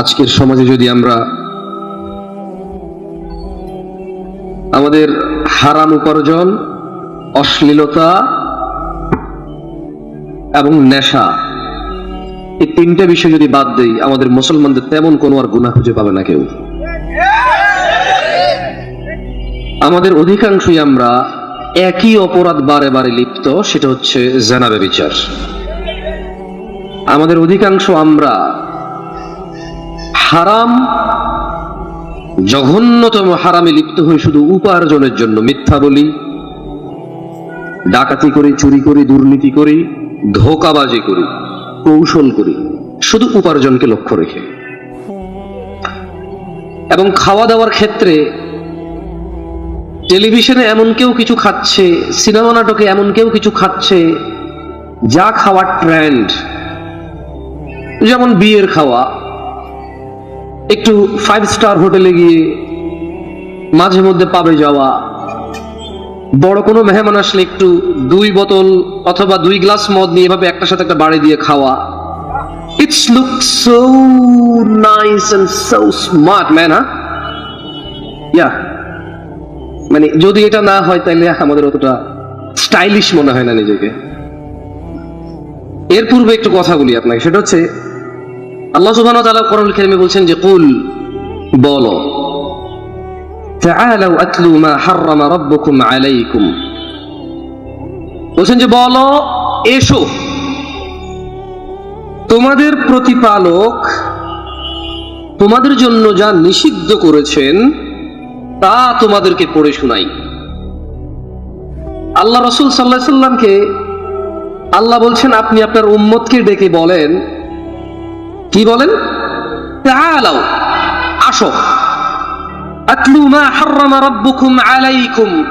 আজকের সমাজে যদি আমরা আমাদের হারাম উপার্জন, অশ্লীলতা এবং নেশা, এই তিনটে বিষয় যদি বাদ দেই, আমাদের মুসলমানদের তেমন কোনো আর গুণা খুঁজে পাবে না কেউ। আমাদের অধিকাংশই আমরা একই অপরাধ বারে বারে লিপ্ত, সেটা হচ্ছে জেনাবে বিচার আমাদের অধিকাংশ আমরা হারাম, জঘন্যতম হারামে লিপ্ত হয়ে শুধু উপার্জনের জন্য মিথ্যা বলি, ডাকাতি করি, চুরি করি, দুর্নীতি করি, ধোকাবাজি করি, কৌশল করি, শুধু উপার্জনকে লক্ষ্য রেখে। এবং খাওয়া দাওয়ার ক্ষেত্রে টেলিভিশনে এমন কেউ কিছু খাচ্ছে, সিনেমা নাটকে এমন কেউ কিছু খাচ্ছে, যা খাওয়ার ট্রেন্ড। যেমন বিয়ের খাওয়া একটু ফাইভ স্টার হোটেলে গিয়ে মাঝে মধ্যে পাবে যাওয়া, বড় কোনো মেহমান আসলে একটু দুই বোতল অথবা দুই গ্লাস মদ নিয়ে এভাবে একটার সাথে একটা বাড়ি দিয়ে খাওয়া। It's look so nice and so smart man হ্যাঁ ইয়া মানে যদি এটা না হয় তাহলে আমাদের অতটা স্টাইলিশ মনে হয় না নিজেকে। এর পূর্বে একটু কথা বলি আপনাকে, সেটা হচ্ছে আল্লাহ সুবহান তাআলা কোরআন কারিমে বলছেন যে, কুল, বলো, তাআলাউ আতলু মা হাররামা রাব্বুকুম আলাইকুম। বলছেন যে, বলো, এসো। তোমাদের প্রতিপালক তোমাদের জন্য যা নিষিদ্ধ করেছেন, তা তোমাদেরকে পড়ে শোনাই। আল্লাহ রসুল সাল্লাহ সাল্লামকে আল্লাহ বলছেন, আপনি আপনার উম্মতকে ডেকে বলেন কি বলেন? তাআলাও আসো। আতলু মা হাররামা রাব্বুকুম আলাইকুম।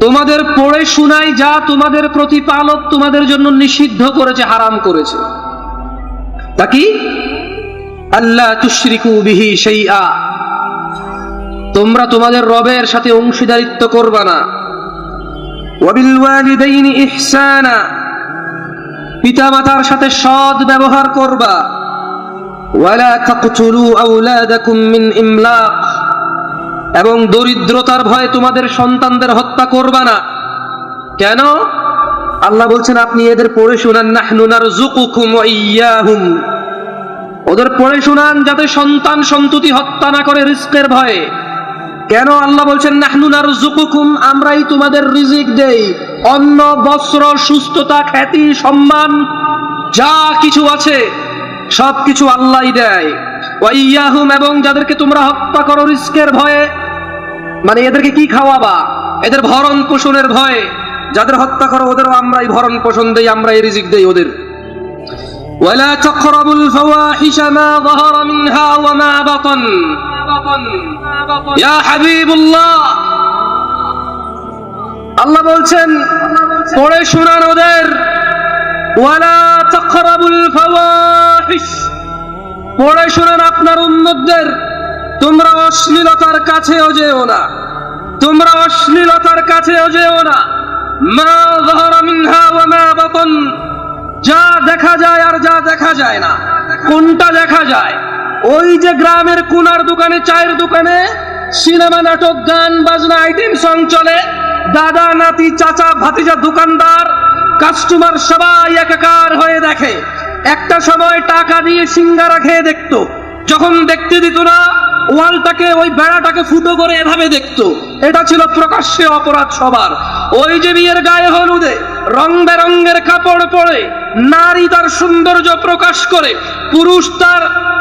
তোমাদের পড়ে শোনাই যা তোমাদের প্রতিপালক তোমাদের জন্য নিষিদ্ধ করেছে, হারাম করেছে। তা কি? আল্লাহ তুশরিকু বিহি শাইআ। তোমরা তোমাদের রবের সাথে অংশীদারিত্ব করবা না। ওয়াবিল ওয়ালিদাইনি ইহসানা। পিতামাতার সাথে সৎ ব্যবহার করবা। ওয়ালা তাকতুলু আওলাদাকুম মিন ইমলাক। এবং দরিদ্রতার ভয়ে তোমাদের সন্তানদের হত্যা করবা না। কেন? আল্লাহ বলছেন, আপনি এদের পড়ে শুনান, নাহনু নারযুকুকুম ওয়া ইয়াহুম। ওদের পড়ে শুনান যাতে সন্তান সন্ততি হত্যা না করে রিস্কের ভয়ে। কেন? আল্লাহ বলছেন, নাহনু নারযুকুকুম, আমরাই তোমাদের রিজিক দেই। অন্ন, বস্ত্র, সুস্থতা, খ্যাতি, সম্মান, যা কিছু আছে, সব কিছু আল্লাহ দেয়। এবং যাদেরকে তোমরা হত্যা করো রিস্কের ভয়ে মানে এদেরকে কি খাওয়াবা? এদের ভরণ পোষণের ভয়ে, যাদের হত্যা করো ওদেরও আমরাই ভরণ পোষণ দেই আমরা এই রিজিক দেই ওদের। ওয়ালা তাকরাবুল ফাওয়াহিশ মা যাহারা মিনহা ওয়া মা ইয়া হাবিবুল্লাহ আল্লাহ বলছেন, পড়ে শোনান ওদের। ওয়ালা তাকরাবুল ফাওয়াহিশ। পড়ে শোনান আপনার উম্মতদের। তোমরা অশ্লীলতার কাছেও যেও না। তোমরা অশ্লীলতার কাছেও যেও না। মা যাহারা মিনহা ওয়া মা বাতন। যা দেখা যায় আর যা দেখা যায় না। কোনটা দেখা যায়? ওই যে গ্রামের কুনার দোকানে, চায়ের দোকানে সিনেমা, নাটক, গান, বাজনা, আইটেম, সং চলে। দাদা, নাতি, চাচা, ভাতিজা, দোকানদার কাস্টমার সবাই একাকার হয়ে দেখে। একটা সময় টাকা দিয়ে সিঙ্গারা খেয়ে দেখতো। যখন দেখতে দিত না, ওয়ালটাকে, ওই বেড়াটাকে ফুটো করে এভাবে দেখতো। এটা ছিল প্রকাশ্যে অপরাধ সবার। ওই যে বিয়ের গায়ে হলুদে রং বেরঙ্গের কাপড় পরে নারী তার সৌন্দর্য প্রকাশ করে, পুরুষ তার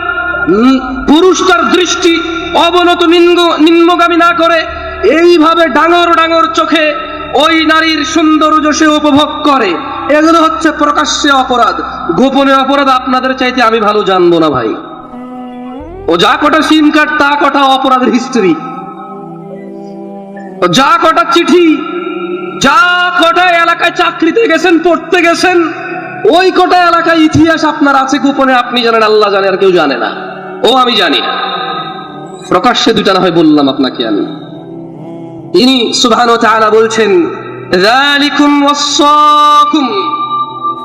পুরুষ তার দৃষ্টি অবনত নিম্ন- নিম্নগামী না করে এইভাবে ডাঙর ডাঙর চোখে ওই নারীর সৌন্দর্য সে উপভোগ করে। এগুলো হচ্ছে প্রকাশ্যে অপরাধ। গোপনে অপরাধ আপনাদের চাইতে আমি ভালো জানব না ভাই। ও যা কটা সিম কার্ড, তা কটা অপরাধের হিস্ট্রি। যা কটা চিঠি, যা কটা এলাকায় চাকরিতে গেছেন, পড়তে গেছেন, ওই কটা এলাকায় ইতিহাস আপনার আছে, গোপনে আপনি জানেন, আল্লাহ জানে, আর কেউ জানে না। ও আমি জানি। না প্রকাশ্যে দুটা না হয় বললাম আপনাকে আমি। তিনি সুবহানাহু ওয়া তাআলা বলছেন, যালিকুম ওয়াসাকুম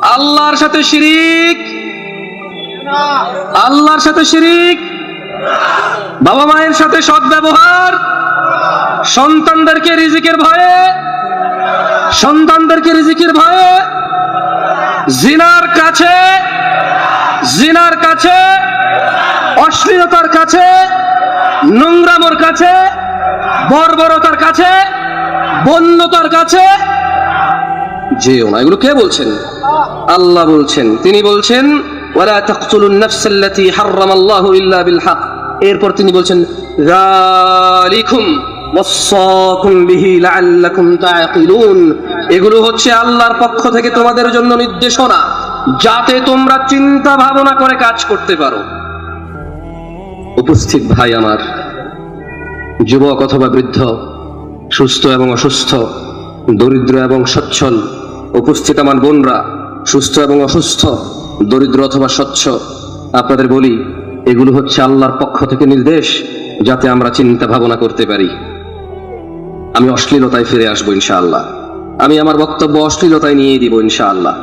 আল্লাহর সাথে শিরিক। আল্লাহর সাথে শিরিক। বাবা মায়ের সাথে সৎ ব্যবহার। সন্তানদেরকে রিজিকের ভয়ে। সন্তানদেরকে রিজিকের ভয়ে। জিনার কাছে। জিনার কাছে। অশ্লীলতার কাছে, নোংরামোর কাছে, বর্বরতার কাছে, বন্যতার কাছে, যেও না। এগুলো কে বলছেন? আল্লাহ বলছেন। তিনি বলছেন, ওয়ালা তাকতুলুন নাফসাল্লাতী হারামাল্লাহু ইল্লা বিল হক। এরপর তিনি বলছেন, যালিকুম ওয়াসাকুম বিহি লাআল্লাকুম তাআকিলুন। এগুলো হচ্ছে আল্লাহর পক্ষ থেকে তোমাদের জন্য নির্দেশনা, যাতে তোমরা চিন্তা ভাবনা করে কাজ করতে পারো। উপস্থিত ভাই আমার। যুবক অথবা বৃদ্ধ, সুস্থ এবং অসুস্থ, দরিদ্র এবং সচ্ছল, উপস্থিত আমার বোনরা, সুস্থ এবং অসুস্থ, দরিদ্র অথবা স্বচ্ছ, আপনাদের বলি, এগুলো হচ্ছে আল্লাহর পক্ষ থেকে নির্দেশ, যাতে আমরা চিন্তা ভাবনা করতে পারি। আমি অশ্লীলতায় ফিরে আসব ইনশাআল্লাহ। আমি আমার বক্তব্য অশ্লীলতায় নিয়ে দিব ইনশাআল্লাহ।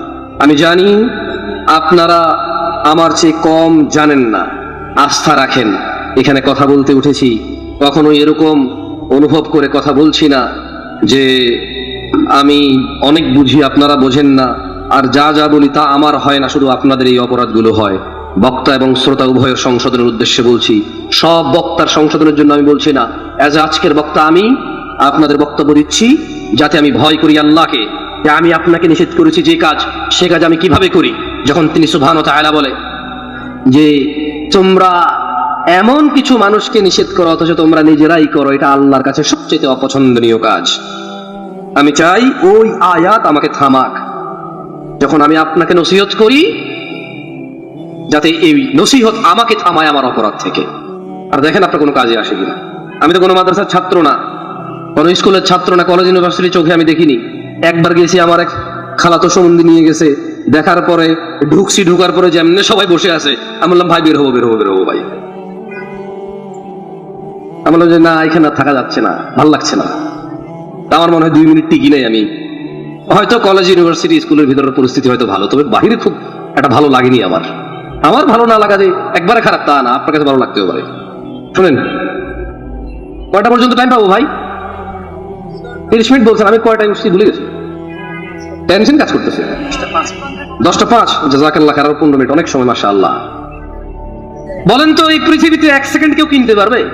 আমি জানি আপনারা আমার চেয়ে কম জানেন না। আস্থা রাখেন। এখানে কথা বলতে উঠেছি। কখনো এরকম অনুভব করে কথা বলছি না যে আমি অনেক বুঝি আপনারা বোঝেন না। আর যা যা বলি তা আমার হয় না, শুধু আপনাদের এই অপরাধগুলো হয়। বক্তা এবং শ্রোতা উভয়ের সংশোধনের উদ্দেশ্যে বলছি, সব বক্তার সংশোধনের জন্য আমি বলছি না। অ্যাজ আজকের বক্তা আমি, আপনাদের বক্তব্য দিচ্ছি, যাতে আমি ভয় করি আল্লাহকে। আমি আপনাকে নিষেধ করেছি যে কাজ, সে কাজ আমি কীভাবে করি? যখন তিনি সুবহান তাআলা বলে যে তোমরা এমন কিছু মানুষকে নিষেধ করো, অথচ তোমরা নিজেরাই করো। এটা আল্লাহর কাছে সবচেয়ে অপছন্দনীয় কাজ। আমি চাই ওই আয়াত আমাকে থামাক। যখন আমি আপনাকে নসিহত করি, যাতে এই নসিহত আমাকে থামায় আমার অপরাধ থেকে। আর দেখেন আপনার কোনো কাজে আসে কিনা। আমি তো কোনো মাদ্রাসার ছাত্র না, কোনো স্কুলের ছাত্র না, কলেজ, ইউনিভার্সিটির চোখে আমি দেখিনি। একবার গেছি, আমার এক খালাতো সম্বন্ধী নিয়ে গেছে। দেখার পরে, ঢুকছি, ঢুকার পরে যেমনি সবাই বসে আছে, আমি বললাম, ভাই, বের হব বের হব বের হব, ভাই। আমি বললাম যে, না, এখানে থাকা যাচ্ছে না, ভালো লাগছে না। আমার মনে হয় দুই মিনিট টিকি নেই আমি। হয়তো কলেজ ইউনিভার্সিটি স্কুলের ভিতরের পরিস্থিতি হয়তো ভালো, তবে বাহিরে খুব একটা ভালো লাগেনি আমার। আমার ভালো না লাগা যে একবারে খারাপ তা না, আপনার কাছে ভালো লাগতেও পারে। শুনেন, কয়টা পর্যন্ত টাইম পাবো, ভাই? তিরিশ মিনিট বলছেন, আমি কয়টা উঠছি ভুলে গেছি? টেনশন কাজ করতেছে। দশটা পাঁচ। জাজাকাল্লাহ খারাপ পনেরো মিনিট। অনেক সময় মাসা আল্লাহ বলেন তো, এই পৃথিবীতে এক সেকেন্ড কেউ কিনতে পারবে?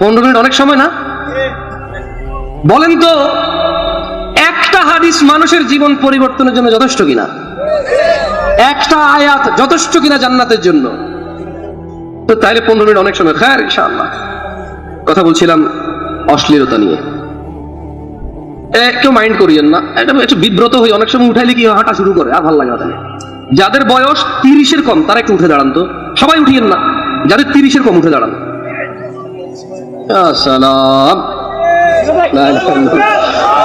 পনেরো মিনিট অনেক সময় না? বলেন তো, একটা হাদিস মানুষের জীবন পরিবর্তনের জন্য যথেষ্ট কিনা? একটা আয়াত যথেষ্ট কিনা জান্নাতের জন্য? তো তাইলে পনেরো মিনিট অনেক সময়। খায় ইনশাআল্লাহ। কথা বলছিলাম অশ্লীলতা নিয়ে। কেউ মাইন্ড করিয়েন না। একটা একটু বিব্রত হই অনেক সময় উঠাইলে কি হাঁটা শুরু করে। আর ভালো লাগে না যাদের বয়স তিরিশের কম, তারা একটু উঠে দাঁড়ান তো। সবাই উঠিয়েন না। যাদের তিরিশের কম, উঠে দাঁড়ান।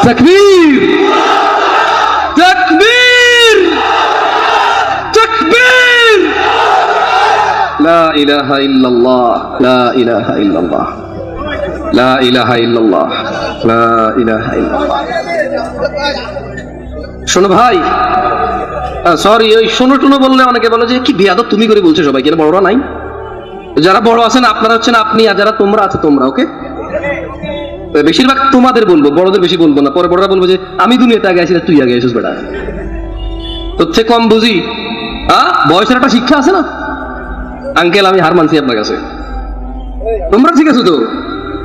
তকবীর! তকবীর! তকবীর! লা ইলাহা ইল্লাল্লাহ। লা ইলাহা ইল্লাল্লাহ। শোনো ভাই সরি ওই শোনো টুনো বললে অনেকে যে, কি তুমি করে বলছো সবাই কেন বড়রা নাই? যারা বড় আছেন, আপনারা হচ্ছেন আপনি, আর যারা তোমরা আছে, তোমরা ওকে বেশিরভাগ তোমাদের বলব, বড়দের বেশি বলব না। পরে বড়রা বলব যে, আমি দুনিয়াতে আগে আছি তুই আগে আসিস বেটা। তোর চেয়ে কম বুঝি? হ্যাঁ বয়সের একটা শিক্ষা আছে না? আঙ্কেল, আমি হার মানছি আপনার কাছে। তোমরা ঠিক আছো তো?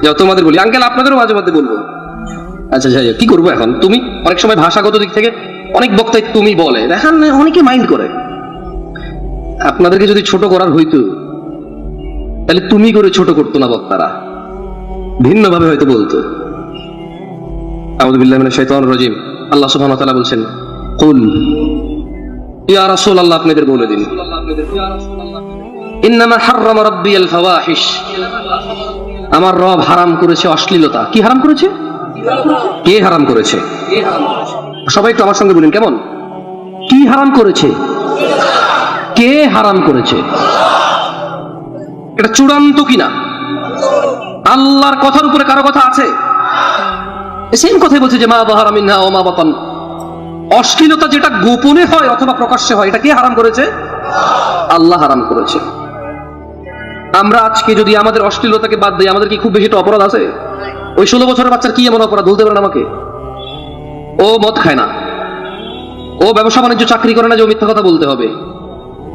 যাও, তোমাদের বলি। আঙ্কেল, আপনাদেরও মাঝে মধ্যে বলব। আচ্ছা যাই কি করব এখন? তুমি? অনেক সময় ভাষাগত দিক থেকে অনেক বক্তাই তুমি বলে। দেখেন অনেকে মাইন্ড করে। আপনাদেরকে যদি ছোট করার হইতো, তাহলে তুমি করে ছোট করতো না বক্তারা। ভিন্নভাবে হয়তো বলতো। আউযু বিল্লাহি মিনাশ আল্লাহ সুবহানাহু ওয়া তাআলা আপনাদের বলে দিন। ইন্নামা হাররামা রাব্বিয়াল ফাওয়াহিশ। আমার রব হারাম করেছে, অশ্লীলতা। কি হারাম করেছে? কে হারাম করেছে? সবাই একটু আমার সঙ্গে বলুন, কেমন? কি হারাম করেছে? কে হারাম করেছে? এটা চূড়ান্ত কিনা? আল্লাহর কথার উপরে কারও কথা আছে? সেম কথাই বলছে যে, মা বাহারা মিনহা ও মা বাতান। অশ্লীলতা যেটা গোপনে হয় অথবা প্রকাশ্যে হয়, এটা কে হারাম করেছে? আল্লাহ হারাম করেছে। আমরা আজকে যদি আমাদের অশ্লীলতাকে বাদ দিই, আমাদের কি খুব বেশি একটা অপরাধ আছে? ওই ষোলো বছরের বাচ্চার কি এমন অপরাধ? বলতে পারেন আমাকে। ও মদ খায় না। ও ব্যবসা বাণিজ্য, চাকরি করে না যে ও মিথ্যা কথা বলতে হবে।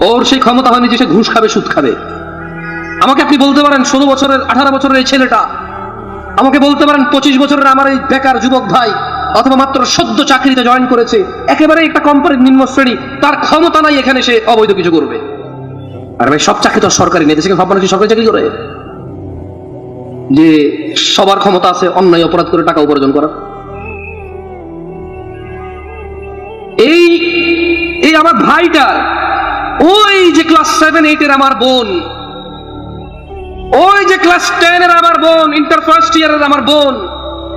ওর সেই ক্ষমতা হয়নি যে সে ঘুষ খাবে, সুদ খাবে। আমাকে আপনি বলতে পারেন, ষোলো বছরের, আঠারো বছরের এই ছেলেটা, আমাকে বলতে পারেন, পঁচিশ বছরের আমার এই বেকার যুবক ভাই, অথবা মাত্র সদ্য চাকরিতে জয়েন করেছে একেবারে একটা কোম্পানির নিম্ন শ্রেণি তার ক্ষমতা নাই, এখানে সে অবৈধ কিছু করবে। আর ভাই সব চাকরি তো সরকারি নেই দেশে সব মানুষ সরকারি চাকরি করে? যে সবার ক্ষমতা আছে অন্যায় অপরাধ করে টাকা উপার্জন করার। এই এই আমার ভাইটার ওই যে ক্লাস সেভেন এইটের আমার বোন, ওই যে ক্লাস টেন এর আমার বোন ইন্টার ফার্স্ট ইয়ারের আমার বোন,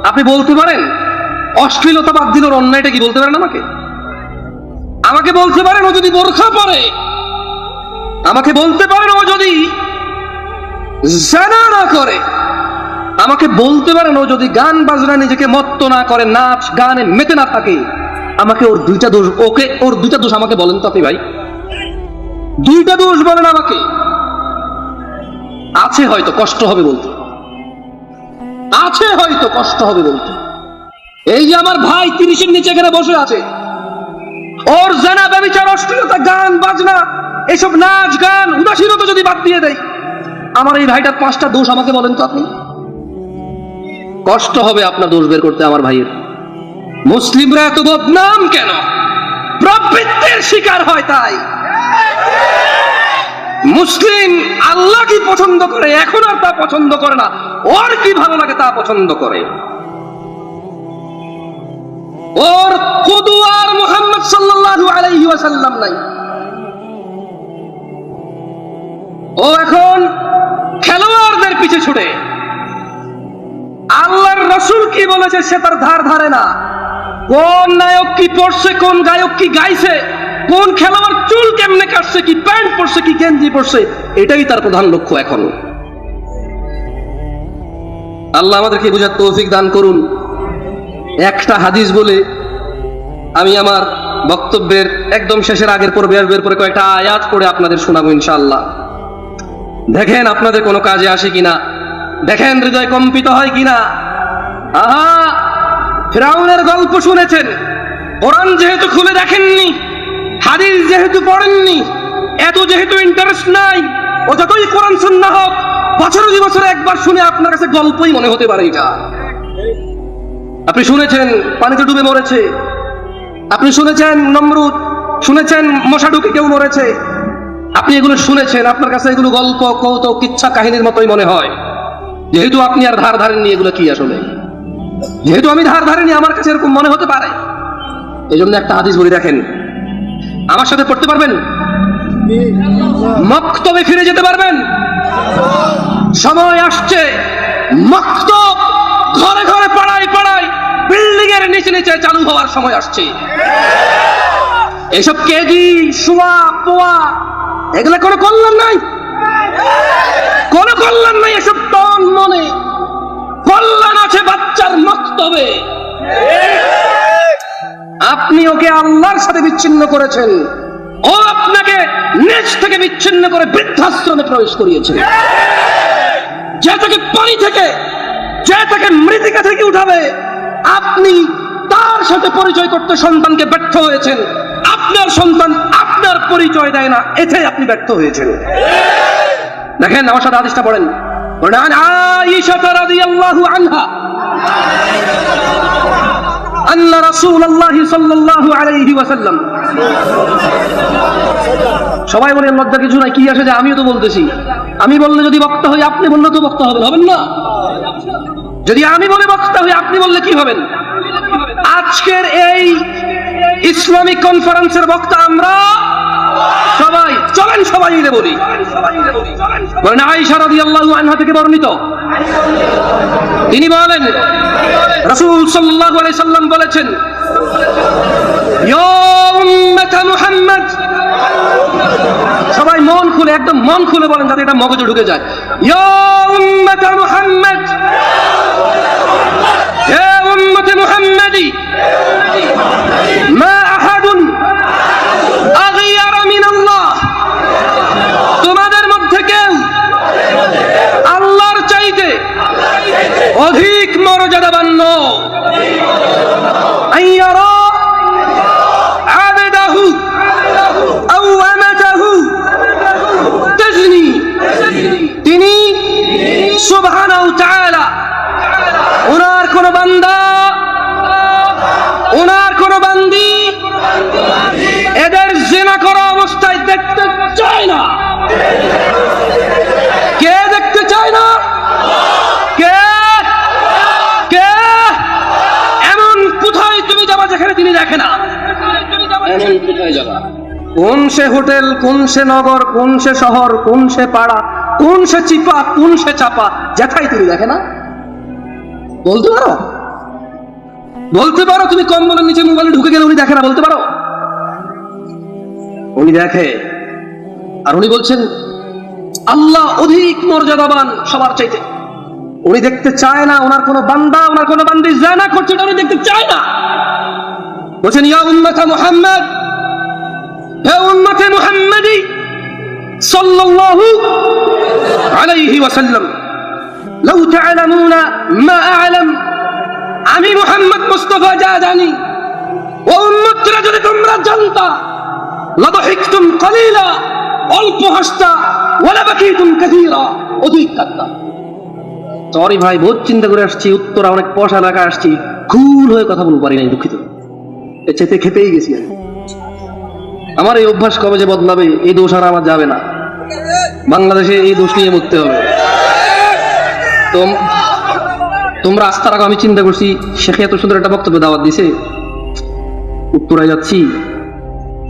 আপনি বলতে পারেন? অশ্লীলতা বাদ দিল অন্যায়টা কি বলতে পারেন আমাকে? আমাকে বলতে পারেন ও যদি বোরখা পরে আমাকে বলতে পারেন ও যদি জানা না করে। আমাকে বলতে পারেন ও যদি গান বাজনা নিজেকে মত্ত না করে, নাচ, গানে মেতে না থাকে, আমাকে ওর দুইটা দোষ, ওকে ওর দুইটা দোষ আমাকে বলেন তো ভাই। দুইটা দোষ বলেন আমাকে। আছে হয়তো, কষ্ট হবে বলতে। আছে হয়তো, কষ্ট হবে বলতে। এই যে আমার ভাই তিরিশের নিচে এখানে বসে আছে। ওর জানা ব্যবচার, অশ্লীলতা, গান, বাজনা এসব নাচ গান উদাসীনতা যদি বাদ দিয়ে দেয়, আমার এই ভাইটার পাঁচটা দোষ আমাকে বলেন তো আপনি? কষ্ট হবে আপনার দোষ বের করতে আমার ভাইয়ের। মুসলিমরা এত বদনাম কেন? প্রবৃত্তের শিকার হয় তাই। মুসলিম আল্লাহ কি পছন্দ করে? এখন আর তা পছন্দ করে না। ওর কি ভালো লাগে তা পছন্দ করে। ওর কুদুয়ার মোহাম্মদ সাল্লাল্লাহু আলাইহি ওয়াসাল্লাম নাই। ও এখন খেলোয়াড়দের পিছে ছুটে। আল্লাহর রসুল কি বলেছে সে তার ধার ধারে না। কোন নায়ক কি পড়ছে, কোন গায়ক কি গাইছে, কোন খেলোয়াড় চুল কেমনে কাটছে, কি প্যান্ট পরছে, কি গেঞ্জি পরছে, এটাই তার প্রধান লক্ষ্য এখন। আল্লাহ আমাদেরকে বুঝার তৌফিক দান করুন। একটা হাদিস বলে আমি আমার বক্তব্যের একদম শেষের আগের পর্বে আসবের পরে কয়েকটা আয়াত পড়ে আপনাদের শোনাবো ইনশাআল্লাহ। দেখেন আপনাদের কোনো কাজে আসে কিনা? দেখেন হৃদয় কম্পিত হয় কিনা? আহা! ফেরাউনের গল্প শুনেছেন। কোরআন যেহেতু খুলে দেখেননি, হাদিস যেহেতু পড়েননি, এত যেহেতু ইন্টারেস্ট নাই, ও যতই কোরআন শুননা হোক, বছর দুই বছরে একবার শুনে আপনার কাছে গল্পই মনে হতে পারে এটা। আপনি শুনেছেন, পানিতে ডুবে মরেছে। আপনি শুনেছেন, নমরুদ, শুনেছেন, মশা ঢুকে কেউ মরেছে। আপনি এগুলো শুনেছেন, আপনার কাছে এগুলো গল্প, কৌতুক কিচ্ছা কাহিনীর মতোই মনে হয়। যেহেতু আপনি আর ধার ধারেননি এগুলো কি আসলে? যেহেতু আমি ধার ধারিনি আমার কাছে এরকম মনে হতে পারে। এই জন্য একটা হাদিস বলি, দেখেন। আমার সাথে পড়তে পারবেন? মক্তবে ফিরে যেতে পারবেন? সময় আসছে। মক্তব ঘরে ঘরে পাড়ায় পাড়ায় বিল্ডিং এর নিচে নিচে চালু হওয়ার সময় আসছে। এসব কেজি, শোয়া, পোয়া এগুলো কোনো কল্যাণ নাই। কোনো কল্যাণ নাই এসব টন মনে। কল্যাণ আছে বাচ্চার মক্তবে। আপনি ওকে আল্লাহর সাথে বিচ্ছিন্ন করেছেন। ও আপনাকে নিজ থেকে বিচ্ছিন্ন করে বৃদ্ধাশ্রমে প্রবেশ করিয়েছে। যে তাকে পানি থেকে, যে তাকে মৃতিকা থেকে উঠাবে, আপনি তার সাথে পরিচয় করতে সন্তানকে ব্যর্থ হয়েছেন। আপনার সন্তান আপনার পরিচয় দেয় না এতে আপনি ব্যর্থ হয়েছেন। দেখেন, আমার সাথে আদেশটা পড়েন। সবাই বলে লজ্জা কিছু নাই, কি আসে যে আমিও তো বলতেছি। আমি বললে যদি বক্তা হই, আপনি বললে তো বক্তা হবেন হবেন না? যদি আমি বলে বক্তা হই, আপনি বললে কি হবেন? আজকের এই ইসলামিক কনফারেন্সের বক্তা আমরা? সবাই, চলেন সবাই মিলে বলি। বলেন, আয়েশা রাদিয়াল্লাহু আনহা থেকে বর্ণিত। তিনি বলেন, রাসূল আলাইহি সাল্লাম বলেছেন সবাই মন খুলে, একদম মন খুলে বলেন যাতে এটা মগজে ঢুকে যায়। উম্মত মুহাম্মাদি তোমাদের মধ্যে আল্লাহর চাইতে অধিক মর্যাদাবান আইয়ারা কোথায় যাবা? কোন সে হোটেল কোন সে নগর কোন সে শহর কোন সে পাড়া কোন সে চিপা কোন সে চাপা যেথাই তুমি দেখে না। বলতে পারো? বলতে পারো তুমি কম্বলের নিচে মোবাইলে ঢুকে গেলে উনি দেখে না বলতে পারো? উনি দেখে। আর উনি বলছেন আল্লাহ অধিক মর্যাদাবান সবার চাইতে। উনি দেখতে চায় না ওনার কোনো বান্দা ওনার কোনো বান্দি জানা করছে ওটা উনি দেখতে চায় না। বলছেন, ইয়া হে উম্মতে মুহাম্মাদি আমি মুহাম্মদ মুস্তাফা, যা জানি। ও উম্মতরা, যদি তোমরা জানতা, লাদহিকতুম কলিলা, অল্প অধিক ভাই, বহুত চিন্তা করে আসছি, উত্তরা অনেক পয়সা এলাকা আসছি খুল হয়ে কথা বলতে পারি নাই, দুঃখিত। এর চাইতে খেপেই গেছি আমি। আমার এই অভ্যাস কবে যে বদলাবে, এই দোষ আর আমার যাবে না। বাংলাদেশে এই দোষ নিয়ে মরতে হবে। তোমরা আস্থা রাখো, আমি চিন্তা করছি, শেখে এত সুন্দর একটা বক্তব্য দাওয়াত দিছে। উত্তরায় যাচ্ছি।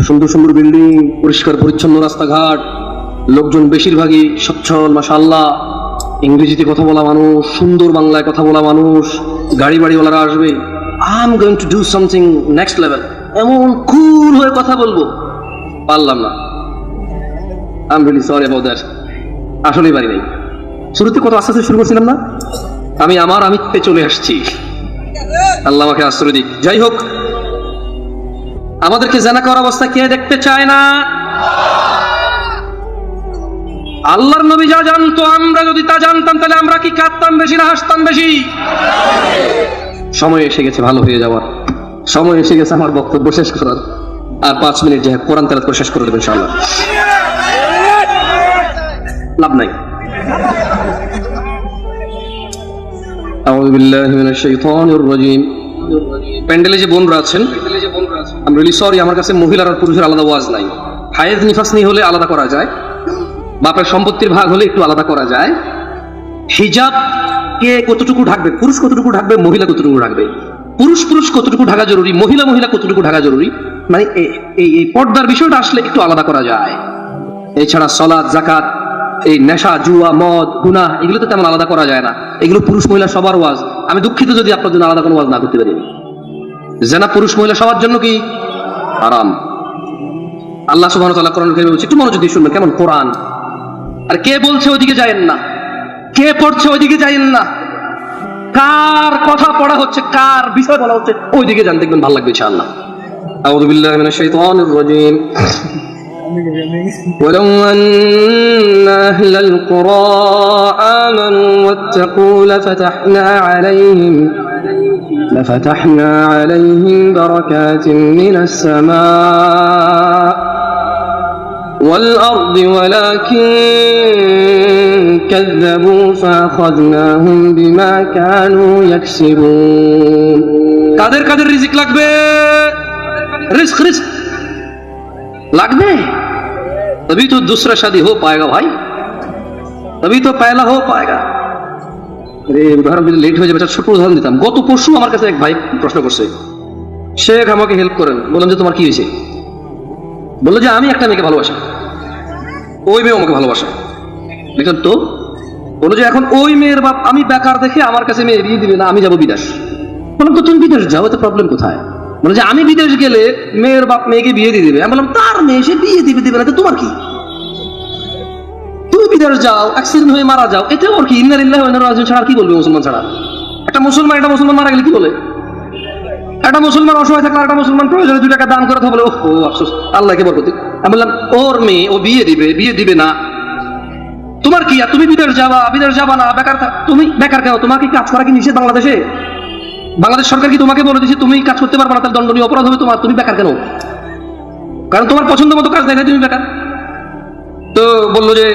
সুন্দর সুন্দর বিল্ডিং, পরিষ্কার পরিচ্ছন্ন রাস্তাঘাট, লোকজন বেশিরভাগই সচ্ছল মাশাল্লাহ ইংরেজিতে কথা বলা মানুষ, সুন্দর বাংলায় কথা বলা মানুষ, গাড়ি বাড়িওয়ালারা আসবে। I am going to do something next level এমন কুল হয়ে কথা বলব। পারলাম না। I am really sorry about that আসলেই পারি নাই। শুরুতে কত আস্তে আস্তে শুরু করছিলাম না? আমি আমার আমিত্বে চলে আসছি। আল্লাহ আমাকে আশ্রয় দিক। যাই হোক, আমাদেরকে জানা করার অবস্থা কে দেখতে চায় না? আল্লাহর নবী যা জানতো, আমরা যদি তা জানতাম, তাহলে আমরা কি কাঁদতাম বেশি না হাসতাম বেশি? সময় এসে গেছে ভালো হয়ে যাওয়ার সময় এসে গেছে আমার বক্তব্য শেষ করার আর পাঁচ মিনিট যে কোরআন তেলাত করে শেষ করে দেবেন ইনশাআল্লাহ লাভ নাই أعوذ بالله من الشيطان الرجيم প্যান্ডেলে যে বোনরা আছেন আমি রিলি সরি আমার কাছে মহিলার আর পুরুষের আলাদা ওয়াজ নাই হায়েজ নিফাস নিয়ে হলে আলাদা করা যায় বাপের সম্পত্তির ভাগ হলে একটু আলাদা করা যায় হিজাব কে কতটুকু ঢাকবে? পুরুষ কতটুকু ঢাকবে? মহিলা কতটুকু ঢাকবে? পুরুষ পুরুষ কতটুকু ঢাকা জরুরি? মহিলা মহিলা কতটুকু ঢাকা জরুরি? মানে এই এই পর্দার বিষয়টা আসলে একটু আলাদা করা যায়। এছাড়া সলাদ জাকাত এই নেশা, জুয়া, মদ গুনা এগুলো তো তেমন আলাদা করা যায় না। এগুলো পুরুষ মহিলা সবার ওয়াজ। আমি দুঃখিত যদি আপনার জন্য আলাদা কোনো ওয়াজ না করতে পারি। জেনা পুরুষ মহিলা সবার জন্য কি? আরাম আল্লাহ কারিমে একটু মনোযোগ দিয়ে শুনবেন, কেমন? কোরআন। আর কে বলছে ওইদিকে যায়েন না। কে পড়ছে ওইদিকে যায়েন না কার কথা পড়া হচ্ছে কার বিষয় বলা হচ্ছে ওইদিকে যান দেখবেন ভালো লাগবে ইনশাআল্লাহ আউযু বিল্লাহি মিনাশ শাইতানির রাজীম ولو أن أهل القرى آمنوا واتقوا لفتحنا عليهم لفتحنا عليهم بركات من السماء والأرض ولكن كذبوا فأخذناهم بما كانوا يكسبون কাদের কাদের রিজিক লাগবে রিস্ক রিস্ক লাগবে तभी तो दूसरा शादी हो पाएगा भाई तभी तो पहला हो पाएगा আরে উদাহরণ যদি লেট হয়ে যাবে একটা ছোট উদাহরণ দিতাম গত পরশু আমার কাছে এক ভাই প্রশ্ন করছে শেখ আমাকে হেল্প করেন বললাম যে তোমার কি হয়েছে বললো যে আমি একটা মেয়েকে ভালোবাসি ওই মেয়ে আমাকে ভালোবাসে। দেখলেন তো বলল যে এখন ওই মেয়ের বাপ আমি বেকার দেখে আমার কাছে মেয়ে বিয়ে দিবে না, আমি যাব বিদেশ। বললাম, তো তুমি বিদেশ যাও তো প্রবলেম কোথায়? বলে যে, আমি বিদেশ গেলে মেয়ের বাপ মেয়েকে বিয়ে দিয়ে দিবে। আমি বললাম, তার মেয়ে, সে বিয়ে দিবে দিবে না তোমার কি? তুমি বিদেশ যাও অ্যাক্সিডেন্ট হয়ে মারা যাও এতে ওর কি ইন্নার ইল্লাহ ছাড়া কি বলবে মুসলমান ছাড়া? একটা মুসলমান একটা মুসলমান মারা গেলে কি বলে? একটা মুসলমান অসহায় থাকলে একটা মুসলমান প্রয়োজনে দুই টাকা দান করে বলে ও আফসোস, আল্লাহকে বরকতি আমি বললাম, ওর মেয়ে, ও বিয়ে দিবে বিয়ে দিবে না। তোমার কি তুমি বিদেশ যাবা? বিদেশ যাবা না? বেকার তুমি বেকার কেন? তোমার কি কাজ করা কি নিষেধ বাংলাদেশে? বাংলাদেশ সরকার কি তোমাকে বলে দিচ্ছে তুমি কাজ করতে পারবে না? তাহলে দণ্ডনীয় অপরাধ হবে তোমার। তুমি বেকার কেন? কারণ তোমার পছন্দ মতো কাজ দেখায় তুমি বেকার। তো বলল যে,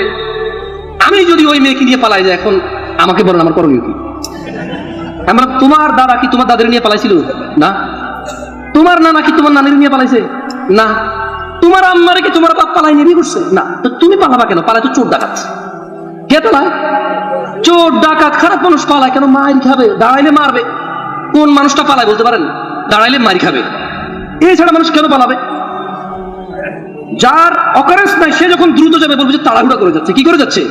আমি যদি ওই মেয়েকে নিয়ে পালাই যায় এখন আমাকে বলেন আমার করণীয় কি? আমরা তোমার দাদা কি তোমার দাদের নিয়ে পালাইছিল? না। তোমার নানা কি তোমার নানির নিয়ে পালাইছে? না। তোমার আম্মারে কি তোমার বাপ পালাই নিয়ে করছে? না। তো তুমি পালাবা কেন? পালাই তো চোর ডাকাত। কে পালায়? চোর, ডাকাত, খারাপ মানুষ পালায় কেন? মার খাবে, দাঁড়াইলে মারবে। কোন মানুষটা পালায় বলতে পারেন? দাঁড়াইলে মারি খাবে। এছাড়া মানুষ কেন পালাবে? যার অকারেন্স নাই, সে যখন দ্রুত যাবে, বলবে যে তাড়াহুড়া করে যাচ্ছে। কি করে যাচ্ছে?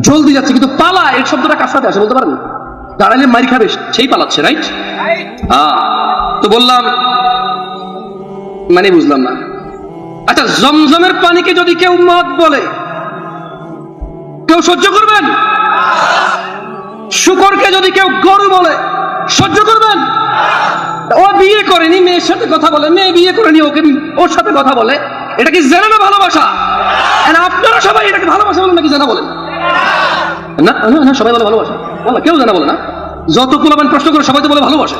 জলদি যাচ্ছে। কিন্তু পালা এই শব্দটা কার সাথে আসে বলতে পারেন? দাঁড়াইলে মারি খাবে, সেই পালাচ্ছে রাইট হ্যাঁ। তো বললাম মানে বুঝলাম না। আচ্ছা জমজমের পানিকে যদি কেউ মদ বলে, কেউ সহ্য করবেন? শুকরকে যদি কেউ গরু বলে, সহ্য করবেন? ও বিয়ে করেনি, মেয়ের সাথে কথা বলে, মেয়ে বিয়ে করেনি, ওকে ওর সাথে কথা বলে। এটা কি জেনে না ভালোবাসা? আপনারা সবাই এটাকে ভালোবাসা বলেন নাকি জানা বলেন? না না না, সবাই বলে ভালোবাসা। বলো কেউ জানা বলে না। যত পোলাবান প্রশ্ন করে সবাই তো বলে ভালোবাসে।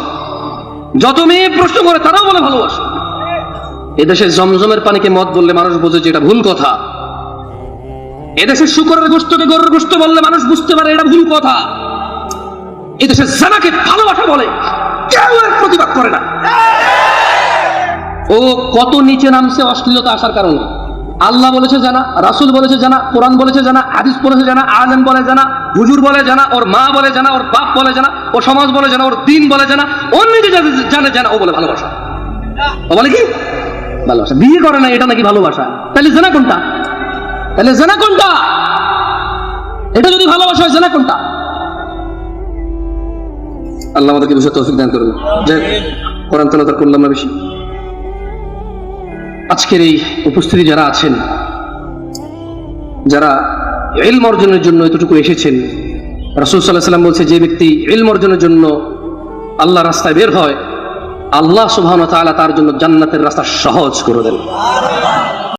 যত মেয়ে প্রশ্ন করে তারাও বলে ভালোবাসে। এদেশে জমজমের পানিকে মদ বললে মানুষ বোঝে যে এটা ভুল কথা। এদেশে শুকরের গোস্তকে গরুর গোস্ত বললে মানুষ বুঝতে পারে এটা ভুল কথা। এদেশে জানাকে ভালোবাসা বলে কেউ এর প্রতিবাদ করে না। ও কত নিচে নামছে অশ্লীলতা আসার কারণে। আল্লাহ বলেছে জানা, রাসুল বলেছে জানা, কোরআন বলেছে জানা, হাদিস বলেছে জানা, আলেম বলে জানা, হুজুর বলে জানা, ওর মা বলে জানা, ওর বাপ বলে জানা ও সমাজ বলে জানা, ওর দিন বলে জানা ওর নিজে জানে- জানে জানা, ও বলে ভালোবাসা। ও বলে কি? ভালোবাসা। বিয়ে করে না এটা নাকি ভালোবাসা? তাহলে জানা কোনটা? তাহলে জানা কোনটা? এটা যদি ভালোবাসা হয়, জানা কোনটা? আল্লাহ আমাদেরকে বুঝে তৌফিক দান করুন। যাই কোরআন তেলাওয়াত করলাম না বেশি। আজকের এই উপস্থিতি যারা আছেন, যারা এলম অর্জনের জন্য এতটুকু এসেছেন, রাসুল সাল্লাহ সাল্লাম বলছে, যে ব্যক্তি এলম অর্জনের জন্য আল্লাহ রাস্তায় বের হয় আল্লাহ সুবহান তার জন্য জান্নাতের রাস্তা সহজ করে দেন।